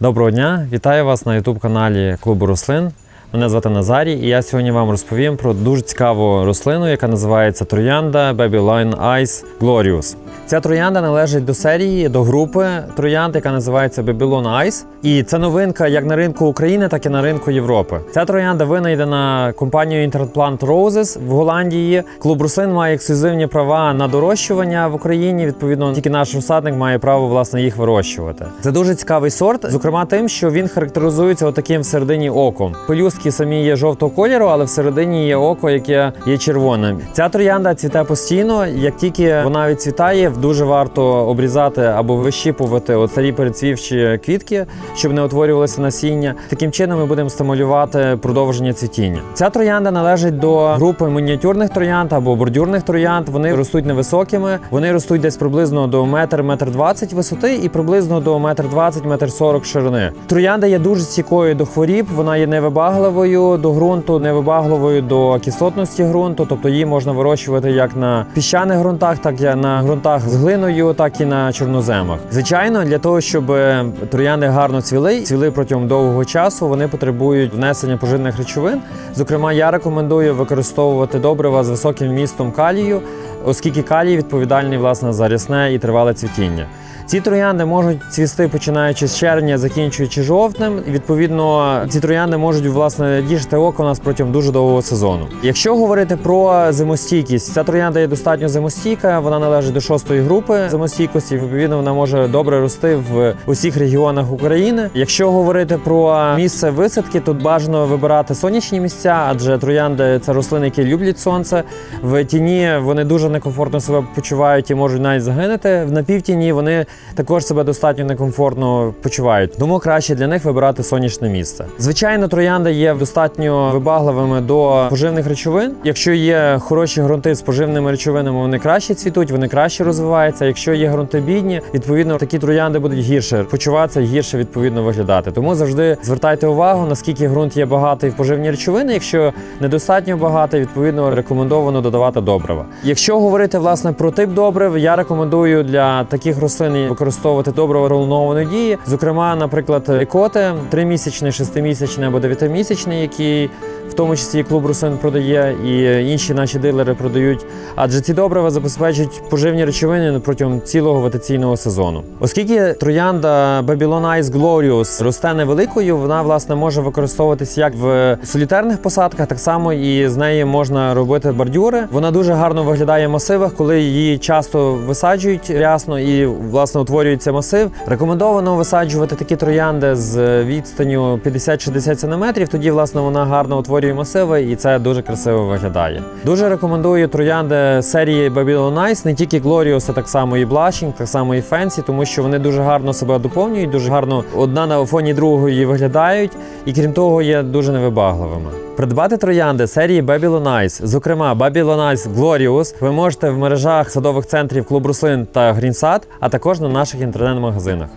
Доброго дня, вітаю вас на youtube каналі Клубу рослин. Мене звати Назарій, і я сьогодні вам розповім про дуже цікаву рослину, яка називається троянда Babylon Ice Glorious. Ця троянда належить до серії, до групи троянд, яка називається Babylon Ice. І це новинка як на ринку України, так і на ринку Європи. Ця троянда винайдена компанією Interplant Roses в Голландії. Клуб рослин має ексклюзивні права на дорощування в Україні. Відповідно, тільки наш розсадник має право власне їх вирощувати. Це дуже цікавий сорт, зокрема тим, що він характеризується отаким всередині оком. Пелюстки самі є жовтого кольору, але всередині є око, яке є червоним. Ця троянда цвіте постійно. Як тільки вона відцвітає, дуже варто обрізати або вищіпувати от старі передцвівчі квітки, щоб не утворювалося насіння. Таким чином ми будемо стимулювати продовження цвітіння. Ця троянда належить до групи мініатюрних троянд або бордюрних троянд. Вони ростуть невисокими. Вони ростуть десь приблизно до метр, метр двадцять висоти і приблизно до метр двадцять, метр сорок ширини. Троянда є дуже стійкою до хворіб. Вона є невибагливою до ґрунту, невибагливою до кислотності ґрунту. Тобто її можна вирощувати як на піщаних ґрунтах, так і на ґрунтах з глиною, так і на чорноземах. Звичайно, для того, щоб трояни троянди гарно цвіли, цвіли протягом довгого часу, вони потребують внесення поживних речовин. Зокрема, я рекомендую використовувати добрива з високим вмістом калію, оскільки калій відповідальний власне за рясне і тривале цвітіння. Ці троянди можуть цвісти починаючи з червня, закінчуючи жовтнем. Відповідно ці троянди можуть власне діжити око нас протягом дуже довгого сезону. Якщо говорити про зимостійкість, ця троянда є достатньо зимостійка. Вона належить до шостої групи зимостійкості. Відповідно, вона може добре рости в усіх регіонах України. Якщо говорити про місце висадки, тут бажано вибирати сонячні місця, адже троянди це рослини, які люблять сонце. В тіні вони дуже некомфортно себе почувають і можуть навіть загинути. В напівтіні вони також себе достатньо некомфортно почувають. Тому краще для них вибирати сонячне місце. Звичайно, троянди є достатньо вибагливими до поживних речовин. Якщо є хороші ґрунти з поживними речовинами, вони краще цвітуть, вони краще розвиваються. Якщо є ґрунти бідні, відповідно такі троянди будуть гірше почуватися, гірше відповідно виглядати. Тому завжди звертайте увагу, наскільки ґрунт є багатий в поживні речовини. Якщо недостатньо багатий, відповідно рекомендовано додавати добрива. Якщо говорити власне про тип добрив, я рекомендую для таких рослин використовувати добрива рулонованої дії. Зокрема, наприклад, екоти тримісячний, шестимісячний або дев'ятимісячний, який в тому числі клуб рослин продає, і інші наші дилери продають. Адже ці добрива забезпечують поживні речовини протягом цілого вегетаційного сезону. Оскільки троянда Babylon Ice Glorious росте невеликою, вона власне може використовуватися як в солітерних посадках, так само і з неї можна робити бордюри. Вона дуже гарно виглядає в масивах, коли її часто висаджують рясно і власне утворюється масив. Рекомендовано висаджувати такі троянди з відстанню 50-60 см, Тоді власне вона гарно утворює масиви, і це дуже красиво виглядає. Дуже рекомендую троянди серії Babylon Ice, не тільки Glorious, так само і Blushing, так само і Fancy, тому що вони дуже гарно себе доповнюють, дуже гарно одна на фоні другої виглядають, і крім того, є дуже невибагливими. Придбати троянди серії Babylon Ice, зокрема Babylon Ice Glorious, ви можете в мережах садових центрів Клуб Руслин та Грінсад, а також на наших інтернет-магазинах.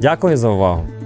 Дякую за увагу!